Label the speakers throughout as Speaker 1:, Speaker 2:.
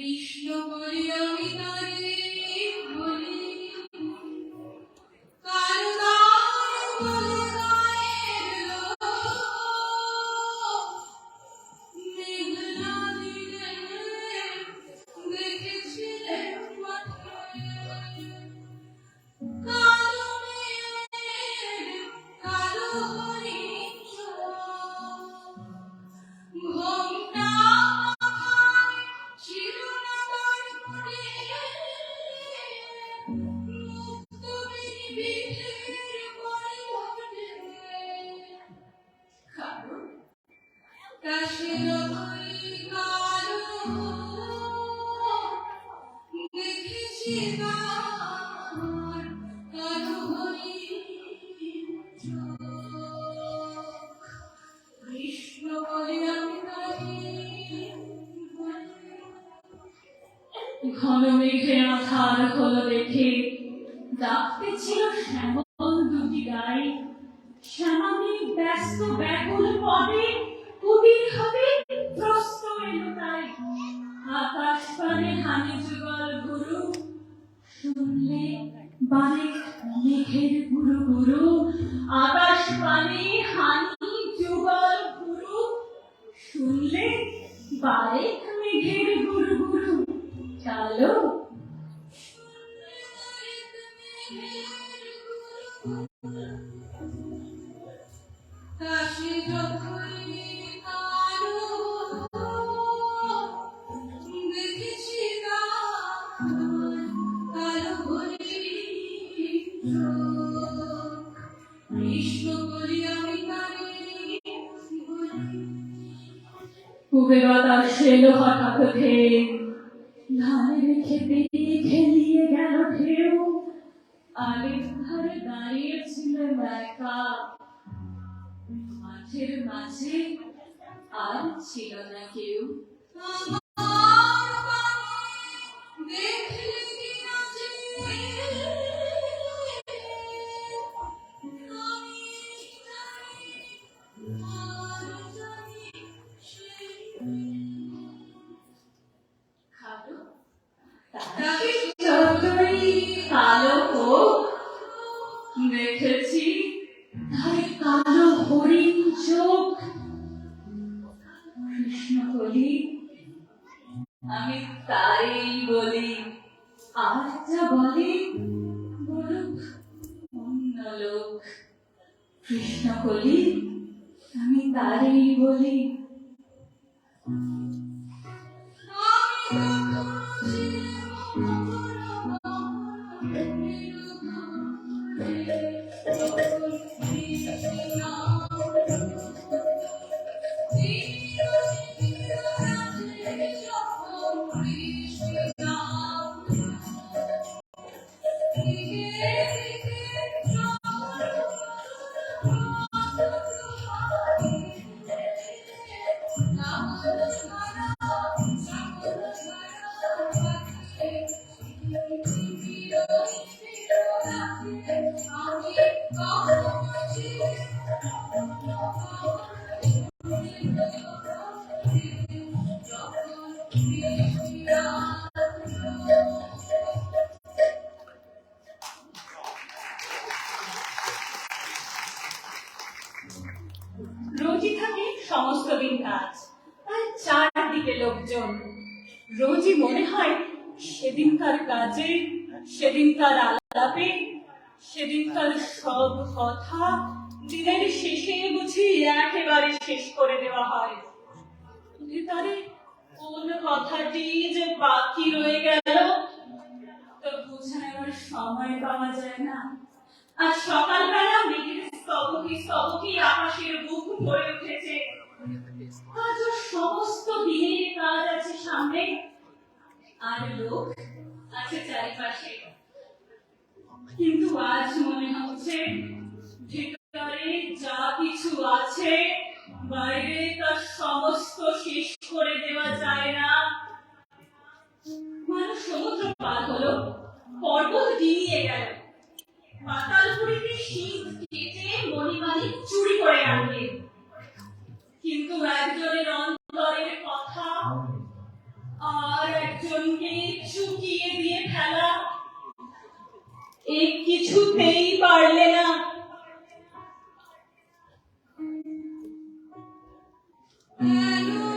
Speaker 1: কৃষ্ণ বলি আমি তারে
Speaker 2: শুনলে বারেক মেঘের গুরু গুরু চলো।
Speaker 1: কাশি
Speaker 2: পুবে বাতাস এলো হঠাৎ ঢেউ। ধানের খেতে খেলিয়ে গেল ঢেউ। আলের ধারে দাঁড়িয়েছিল একা মাঠের মাঝে আর ছিল না কেউ।
Speaker 1: আমি
Speaker 2: তারই কথাটি যে বাকি রয়ে গেল সময় পাওয়া যায় না। আজ সকালবেলা মেঘের আকাশের বুক ভরে উঠেছে। আজ সমস্ত দিনের কাজ আছে সামনে। আর লোক আছে চারিপাশে। কিন্তু আজ মনে হচ্ছে, ভিতরে যা কিছু আছে, বাইরে পার হলো। পর্বত ডিঙিয়ে গেল। পাতালপুরীতে শীত কেটে মণিমালিক চুরি করে আনলে কিন্তু একজনের অন্তরের কথা আর
Speaker 1: একজনকে চুকিয়ে দিয়ে ফেলা এই কিছুতেই পারলে না। কেন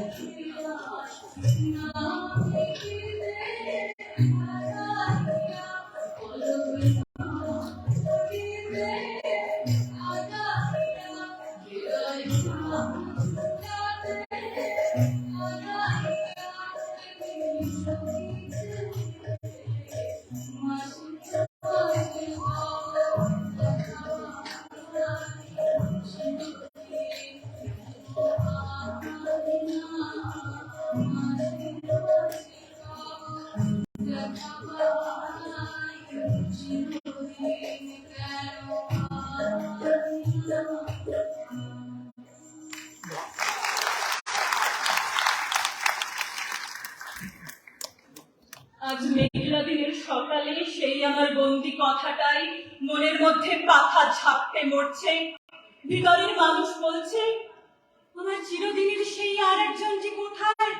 Speaker 1: Thank you.
Speaker 2: আজ মেঘলা দিনের সকালে সেই আমার বন্দি কথাটাই মনের মধ্যে পাখা ঝাপটে মরছে। ভিতরের মানুষ বলছে, আমার চিরদিনের সেই আর একজন যে কোথায়?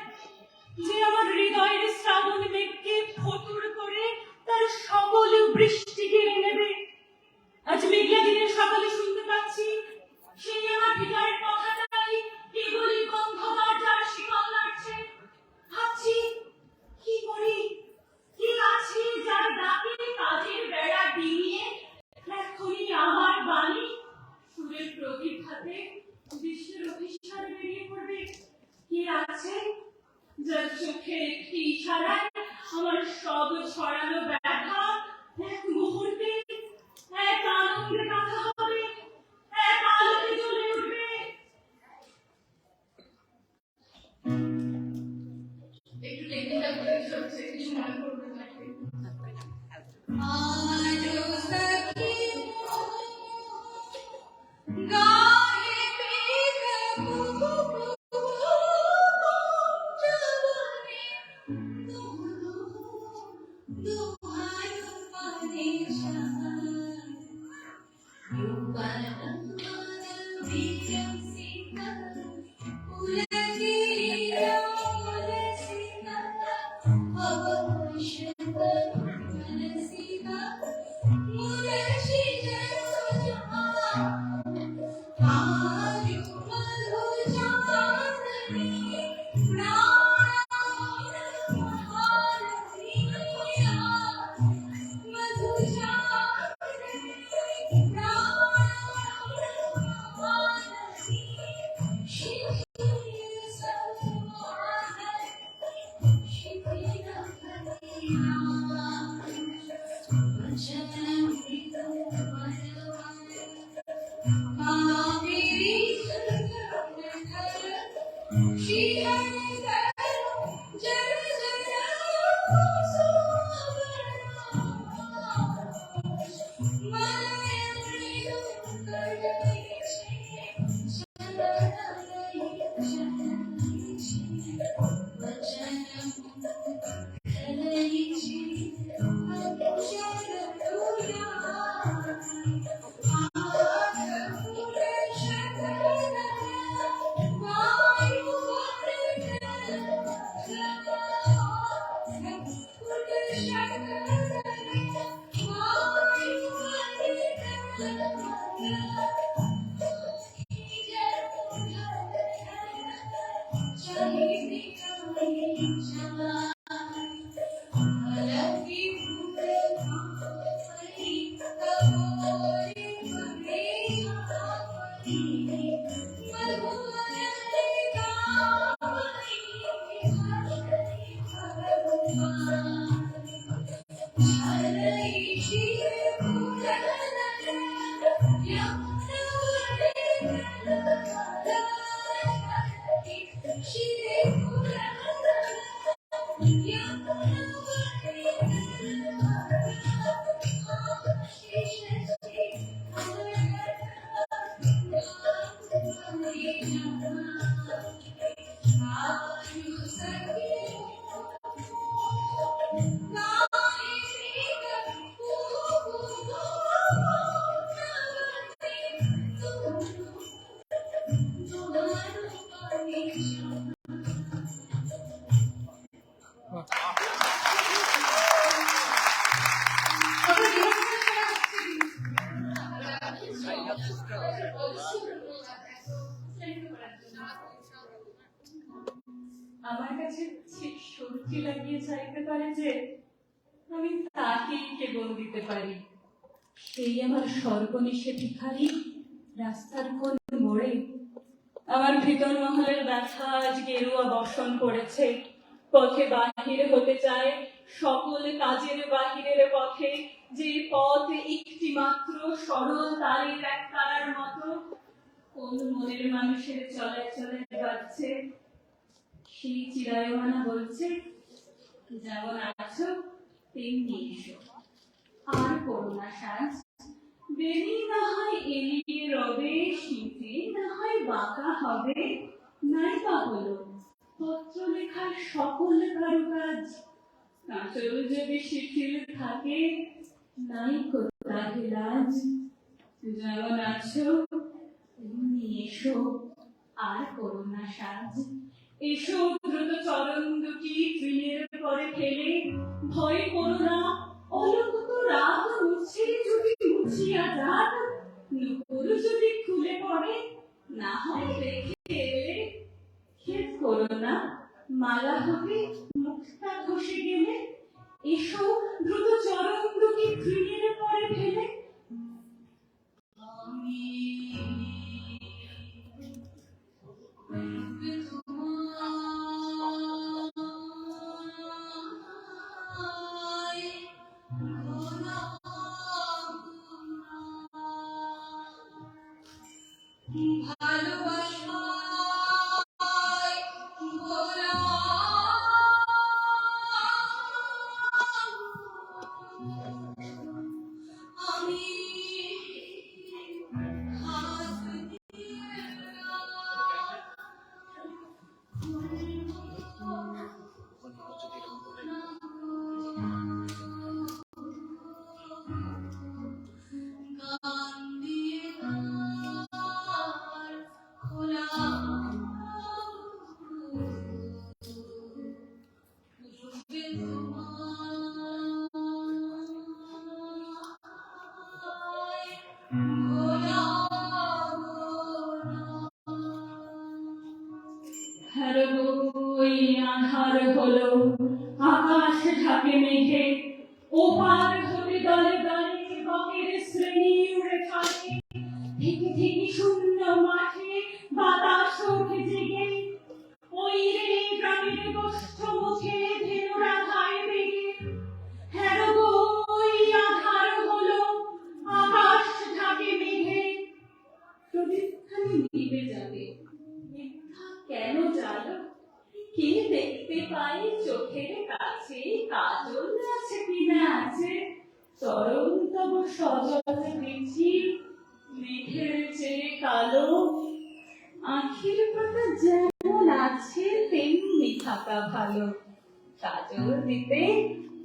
Speaker 2: যে আমার হৃদয়ের শ্রাবণ মেঘকে ফতুর করে তার সকল বৃষ্টি ছাড়াই আমার সব ছড়ানো
Speaker 1: Bye.
Speaker 2: আমার সেই আমার সর্বনিশে ভিখারি, রাস্তার কোন মোড়ে। আমার ভিতর মহলের ব্যথা আজ গেরুয়া বর্ষণ করেছে। পথে বাহির হতে চায় সকল কাজের বাহিরের পথে, যে পথ একটি মাত্র সরল তারের এক তারার মতো। কোন মনের মানুষের চলে চলে যাচ্ছে। সেই চিরায়মানা বলছে, যেমন আছো, তেমনি এসো। আর করোনা সাজ বেরি না হয় এলিয়ে রবে, শীতে না হয় বাঁকা হবে। নাই বা পত্র লেখার সকল কারুকাজ। কাঁচল যদি শিথিল থাকে নাই কোথায় লাজ। যেমন আছো, তেমনি এসো। আর করোনা সাজ এসো দ্রুত চরণ দুটি তৃণের পরে ফেলে। ভয় করো না অলৌকিক রাত মুছে যদি যদি খুলে পড়ে, না হয় রেখে এলে করো না। মালা হবে খসে গেলে এসো দ্রুত চরণ দুটি পরে ফেলে।
Speaker 1: ভালোবাসায়
Speaker 2: হর হলো আকাশ ঢাকে মেঘে কাজল আছে কিনা আছে তরল সজল দেখি মেঘের চেয়ে কালো আখির পাতা যেমন আছে তেমনি থাকা ভালো কাজল দিতে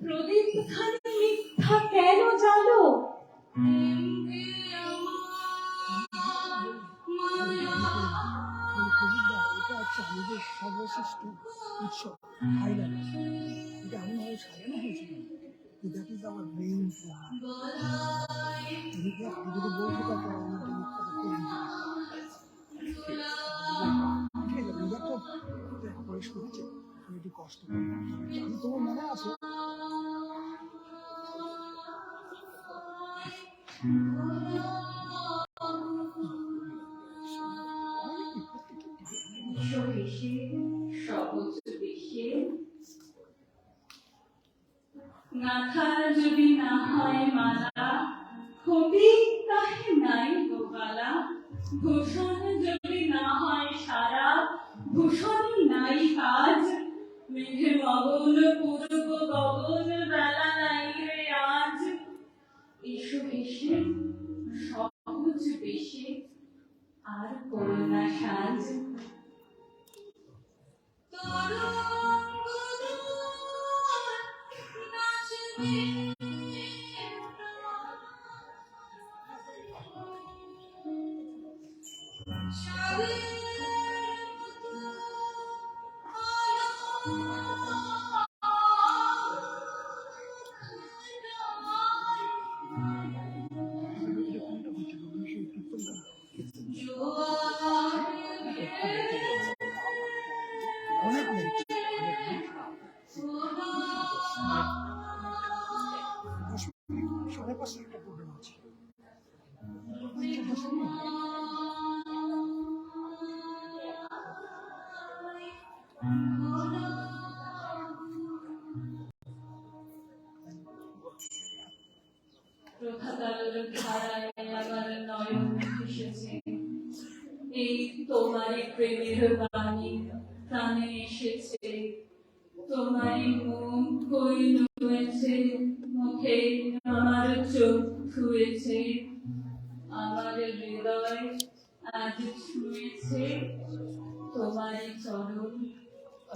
Speaker 2: প্রদীপ খানি মিথ্যা কেন জানো
Speaker 3: সর্বশ্রেষ্ঠ উৎসব highland that is our main যদি বলতে তারপর আমার জন্য কথা করে নিতে ঠিক আছে মেজারটা পরে একটু কষ্ট আমি তোমার মনে আছে?
Speaker 2: সরিষে sweet. এই তোমারই প্রেমের বাণী কানে এসেছে। তোমারই মুখ কই নুয়েছে মুখে আমার চোখ ছুঁয়েছে আমার হৃদয় আজ ছুঁয়েছে, তোমারই চরণ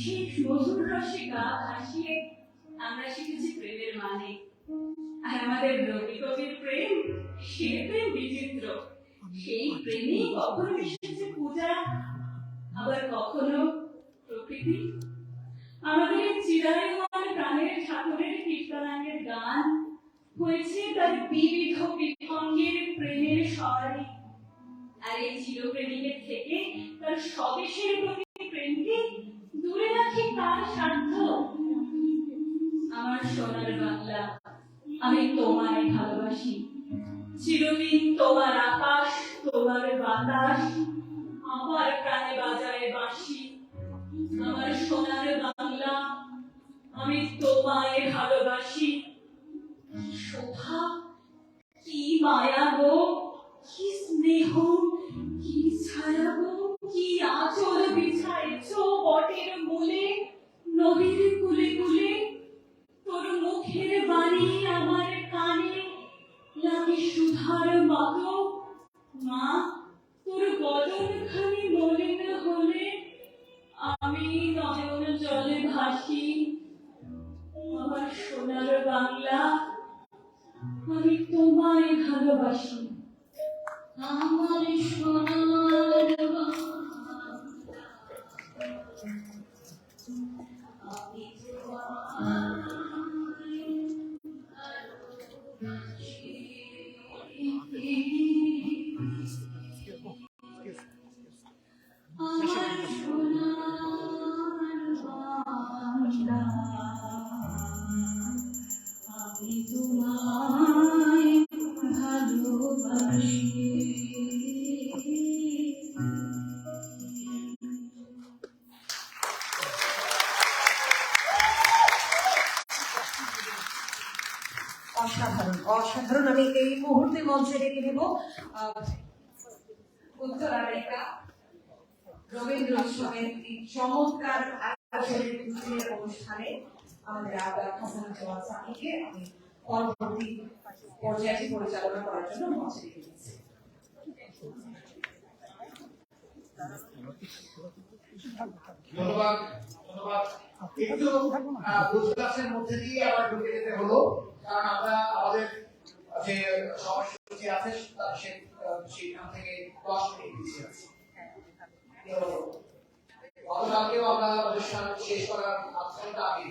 Speaker 2: সেই মধুর রসে গা ভাসিয়ে আমরা শিখেছি প্রেমের মানে। আর আমাদের রবি কবির প্রেম, সে প্রেম বিচিত্র। সেই প্রেমে কখনো এসেছে পূজা, আবার কখনো প্রকৃতি। আমাদের এই প্রাণের ঠাকুরের কীর্তনাঙ্গের গান হয়েছে তার বিবিধ বিভঙ্গের প্রেমের সরাই আর এই চিরপ্রেমিকের থেকে তার স্বদেশের প্রতি সোনার বাংলা। আমি তোমায় ভালোবাসি। চিরদিন তোমার আকাশ, তোমার বাতাস, আমার প্রাণে বাজায় বাঁশি। আমার সোনার বাংলা, আমি তোমায় ভালোবাসি। শোভা, কি মায়া গো, কি স্নেহ, কি ছায়া গো, কি আঁচল বিছাইছ বটের মূলে, নদীর কুলে কুলে তোর মুখের বাণী আমার কানে লাগে সুধার মতো মা তোর বদন খানি মলিন
Speaker 4: অসাধারণ অসাধারণ। আমি এই মুহূর্তে মঞ্চে ডেকে নেব উত্তর আমেরিকা রবীন্দ্র উৎসবের এই চমৎকার অনুষ্ঠানে আমাদের আবার হাসান জওয়ান সাকিকে আমি পরবর্তী পর্যায়টি পরিচালনা করার জন্য মঞ্চে ডেকে নিচ্ছি।
Speaker 5: ধন্যবাদ ধন্যবাদ। একটু মধ্যে দিয়ে আবার ঢুকে যেতে হলো। কারণ আমরা আমাদের যে সময়সূচি আছে সেখান থেকে গতকালকেও আমরা অনুষ্ঠান শেষ করার আধ আগে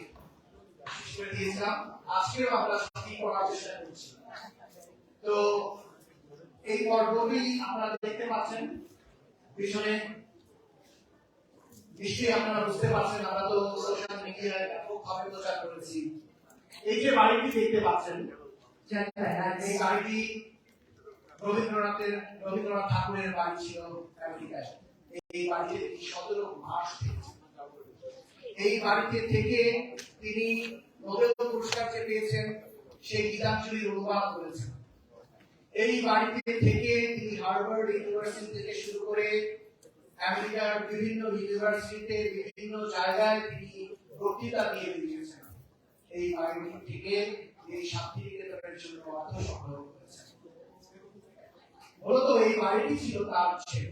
Speaker 5: আমরা তো এই পর্বটি আপনারা দেখতে পাচ্ছেন। পিছনে নিশ্চয়ই আপনারা বুঝতে পারছেন, আমরা তো সোশ্যাল মিডিয়ায় ব্যাপকভাবে প্রচার করেছি। এই যে বাড়িটি দেখতে পাচ্ছেন এই বাড়িটি রবীন্দ্রনাথের রবীন্দ্রনাথ ঠাকুরের বাড়ি ছিল আমেরিকায়। এই বাড়িতে তিনি সতেরো মাস এই বাড়িতে থেকে তিনি নোবেল পুরস্কার যে পেয়েছেন সেই গীতাঞ্জলির অনুবাদ করেছেন। এই বাড়িতে থেকে তিনি হার্ভার্ড ইউনিভার্সিটি থেকে শুরু করে আমেরিকার বিভিন্ন ইউনিভার্সিটিতে বিভিন্ন জায়গায় তিনি বক্তৃতা দিয়ে বেরিয়েছেন এই বাড়িটি থেকে, এই সার্টিফিকেটের জন্য অর্থ সংগ্রহ করেছেন। মূলত এই বাড়িটি ছিল তার ছেলে।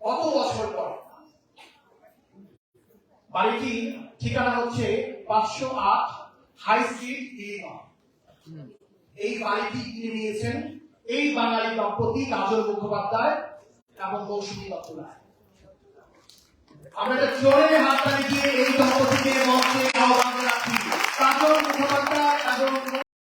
Speaker 5: কত বছর পর? বাড়িটি ঠিকানা হচ্ছে পাঁচশো আট হাই স্ট্রিট এই বাড়িটি কিনে নিয়েছেন এই বাঙালি দম্পতি কাজল মুখোপাধ্যায় এবং মৌসুমী দত্ত রায় আমরা একটা এই দম্পতিকে মঞ্চে আহ্বান রাখি কাজল